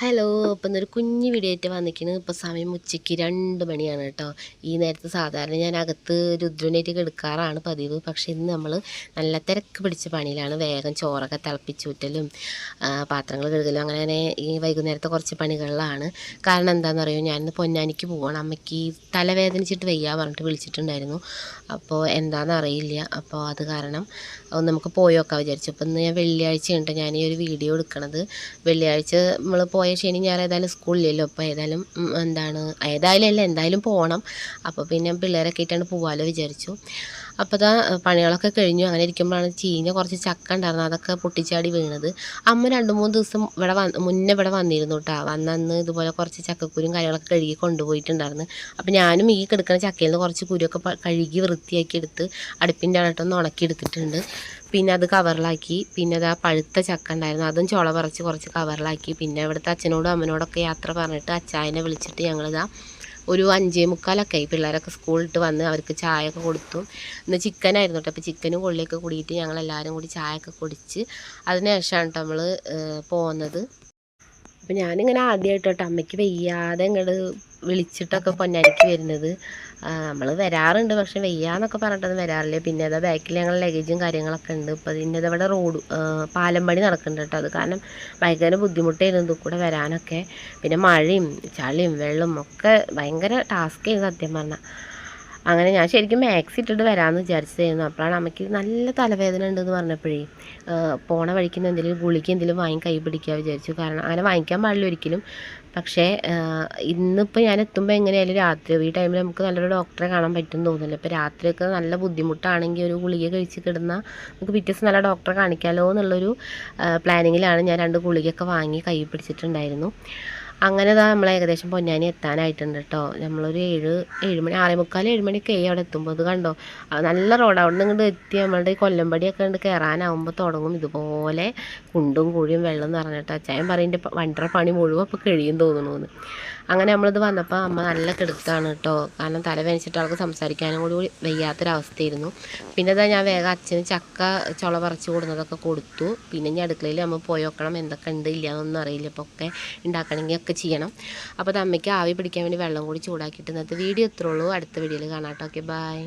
Hello അപ്പം എന്നൊരു കുഞ്ഞു വീഡിയോ ആയിട്ട് ഇപ്പോൾ സമയം ഉച്ചയ്ക്ക് രണ്ട് മണിയാണ് കേട്ടോ. ഈ നേരത്തെ സാധാരണ ഞാൻ അകത്ത് രുദ്രനായിട്ട് കെടുക്കാറാണ് പതിവ്. പക്ഷേ ഇന്ന് നമ്മൾ നല്ല തിരക്ക് പിടിച്ച പണിയിലാണ്. വേഗം ചോറൊക്കെ തിളപ്പിച്ചൂറ്റലും പാത്രങ്ങൾ കഴുകലും അങ്ങനെ ഈ വൈകുന്നേരത്തെ കുറച്ച് പണികളിലാണ്. കാരണം എന്താണെന്ന് അറിയോ ഞാനിന്ന് പൊന്നാനിക്ക് പോകണം അമ്മയ്ക്ക് തലവേദനിച്ചിട്ട് വയ്യ പറഞ്ഞിട്ട് വിളിച്ചിട്ടുണ്ടായിരുന്നു. അപ്പോൾ എന്താണെന്ന് അറിയില്ല അപ്പോൾ അത് കാരണം ഒന്ന് നമുക്ക് പോയി നോക്കാൻ വിചാരിച്ചു. അപ്പോൾ ഇന്ന് ഞാൻ വെള്ളിയാഴ്ച ഉണ്ട് ഞാൻ ഈ ഒരു വീഡിയോ എടുക്കണത്. വെള്ളിയാഴ്ച നമ്മൾ പോയ ശനി ഞാൻ ഏതായാലും സ്കൂളിലല്ലോ അപ്പോൾ ഏതായാലും എന്താണ് ഏതായാലും അല്ല എന്തായാലും പോകണം അപ്പോൾ പിന്നെ പിള്ളേരൊക്കെ ആയിട്ടാണ് പോകാമല്ലോ വിചാരിച്ചു. അപ്പോൾ ഇതാ പണികളൊക്കെ കഴിഞ്ഞു. അങ്ങനെ ഇരിക്കുമ്പോഴാണ് ചീഞ്ഞ കുറച്ച് ചക്ക ഉണ്ടായിരുന്നു അതൊക്കെ പൊട്ടിച്ചാടി വീണത്. അമ്മ രണ്ട് മൂന്ന് ദിവസം ഇവിടെ വന്ന് മുന്നേ ഇവിടെ വന്നിരുന്നു കേട്ടോ വന്നന്ന് ഇതുപോലെ കുറച്ച് ചക്കക്കുരും കാര്യങ്ങളൊക്കെ കഴുകി കൊണ്ടുപോയിട്ടുണ്ടായിരുന്നു. അപ്പോൾ ഞാനും ഈ കിടക്കുന്ന ചക്കയിൽ നിന്ന് കുറച്ച് കുരുമൊക്കെ കഴുകി വൃത്തിയാക്കി എടുത്ത് അടുപ്പിന്റെ അടട്ടൊന്ന് ഉണക്കി എടുത്തിട്ടുണ്ട്. പിന്നെ അത് കവറിലാക്കി. പിന്നെ അത് ആ പഴുത്ത ചക്ക ഉണ്ടായിരുന്നു. അതും ചുള പറിച്ച് കുറച്ച് കവറിലാക്കി. പിന്നെ ഇവിടുത്തെ അച്ഛനോടും അമ്മനോടൊക്കെ യാത്ര പറഞ്ഞിട്ട് അച്ചായനെ വിളിച്ചിട്ട് ഞങ്ങളിതാ ഒരു അഞ്ചേ മുക്കാലൊക്കെ ആയി. പിള്ളേരൊക്കെ സ്കൂളിട്ട് വന്ന് അവർക്ക് ചായ ഒക്കെ കൊടുത്തു. ഇന്ന് ചിക്കനായിരുന്നു കേട്ടോ അപ്പോൾ ചിക്കനും കൊള്ളിയൊക്കെ കൂടിയിട്ട് ഞങ്ങളെല്ലാവരും കൂടി ചായ ഒക്കെ കുടിച്ച് അതിനുശേഷമാണ് കേട്ടോ നമ്മൾ പോകുന്നത് അപ്പോൾ ഞാനിങ്ങനെ ആദ്യമായിട്ടോട്ട് അമ്മയ്ക്ക് വയ്യാതെ ഇങ്ങോട്ട് വിളിച്ചിട്ടൊക്കെ പൊന്നാനിക്ക് വരുന്നത്. നമ്മൾ വരാറുണ്ട് പക്ഷെ വയ്യാന്നൊക്കെ പറഞ്ഞിട്ടൊന്നും വരാറില്ല. പിന്നെ അതാ ബാക്കിൽ ഞങ്ങൾ ലഗേജും കാര്യങ്ങളൊക്കെ ഉണ്ട്. ഇപ്പോൾ ഇതിന്റെ അവിടെ റോഡ് പാലം പണി നടക്കുന്നുണ്ട് കേട്ടോ. അത് കാരണം ഭയങ്കര ബുദ്ധിമുട്ടായിരുന്നു ഇത് കൂടെ വരാനൊക്കെ. പിന്നെ മഴയും ചളിയും വെള്ളം ഒക്കെ ഭയങ്കര ടാസ്ക് ആയിരുന്നു സത്യം പറഞ്ഞാൽ അങ്ങനെ ഞാൻ ശരിക്കും മാക്സ് ഇട്ടിട്ട് വരാമെന്ന് വിചാരിച്ചതായിരുന്നു. അപ്പോഴാണ് അമ്മയ്ക്ക് നല്ല തലവേദന ഉണ്ടെന്ന് പറഞ്ഞപ്പോഴേ പോണ വഴിക്കുന്ന എന്തെങ്കിലും ഗുളിക്ക് എന്തെങ്കിലും വാങ്ങി കൈ പിടിക്കുക വിചാരിച്ചു. കാരണം അങ്ങനെ വാങ്ങിക്കാൻ പാടില്ല ഒരിക്കലും. പക്ഷേ ഇന്നിപ്പോൾ ഞാൻ എത്തുമ്പോൾ എങ്ങനെയായാലും രാത്രി ഈ ടൈമിൽ നമുക്ക് നല്ലൊരു ഡോക്ടറെ കാണാൻ പറ്റും തോന്നുന്നില്ല. ഇപ്പോൾ രാത്രിയൊക്കെ നല്ല ബുദ്ധിമുട്ടാണെങ്കിൽ ഒരു ഗുളിക കഴിച്ച് കിടന്ന നമുക്ക് പിറ്റേ ദിവസം നല്ല ഡോക്ടറെ കാണിക്കാമല്ലോ എന്നുള്ളൊരു പ്ലാനിങ്ങിലാണ് ഞാൻ രണ്ട് ഗുളികയൊക്കെ വാങ്ങി കൈ പിടിച്ചിട്ടുണ്ടായിരുന്നു. അങ്ങനെ ഇതാ നമ്മൾ ഏകദേശം പൊന്നാനി എത്താനായിട്ടുണ്ട് കേട്ടോ നമ്മളൊരു ഏഴ് ഏഴ് മണി ആറേ മുക്കാൽ ഏഴ് മണിയൊക്കെ ആയി അവിടെ എത്തുമ്പോൾ അത് കണ്ടോ? നല്ല റോഡ് അവിടെ നിന്ന് ഇങ്ങോട്ട് എത്തി. നമ്മളുടെ ഈ കൊല്ലമ്പടിയൊക്കെ കണ്ട് കയറാനാവുമ്പോൾ തുടങ്ങും. ഇതുപോലെ കുണ്ടും കുഴിയും വെള്ളം നിറഞ്ഞിട്ട് അച്ചായൻ പറയും വണ്ടറ പണി മുഴുവൻ അപ്പോൾ കഴിയും തോന്നണമെന്ന് അങ്ങനെ നമ്മളിത് വന്നപ്പോൾ അമ്മ നല്ല കെടുത്താണ് കേട്ടോ കാരണം തല വേനിച്ചിട്ട് ആൾക്ക് സംസാരിക്കാനും കൂടി വയ്യാത്തൊരവസ്ഥയായിരുന്നു. പിന്നെ ഇതാ ഞാൻ വേഗം അച്ഛന് ചക്ക ചുള പറിച്ച് കൊടുക്കുന്നതൊക്കെ കൊടുത്തു. പിന്നെ ഞാൻ അടുക്കളയിൽ നമ്മൾ പോയി നോക്കണം. എന്തൊക്കെ ഉണ്ട് ഇല്ല എന്നൊന്നും അറിയില്ല. അപ്പോൾ ഒക്കെ ഉണ്ടാക്കണമെങ്കിൽ ഒക്കെ ചെയ്യണം. അപ്പോൾ അത് അമ്മയ്ക്ക് ആവി പിടിക്കാൻ വേണ്ടി വെള്ളം കൂടി ചൂടാക്കിയിട്ട് ഇന്നത്തെ വീഡിയോ ഇത്രേ ഉള്ളൂ. അടുത്ത വീഡിയോയിൽ കാണാം കേട്ടോ ഓക്കെ ബൈ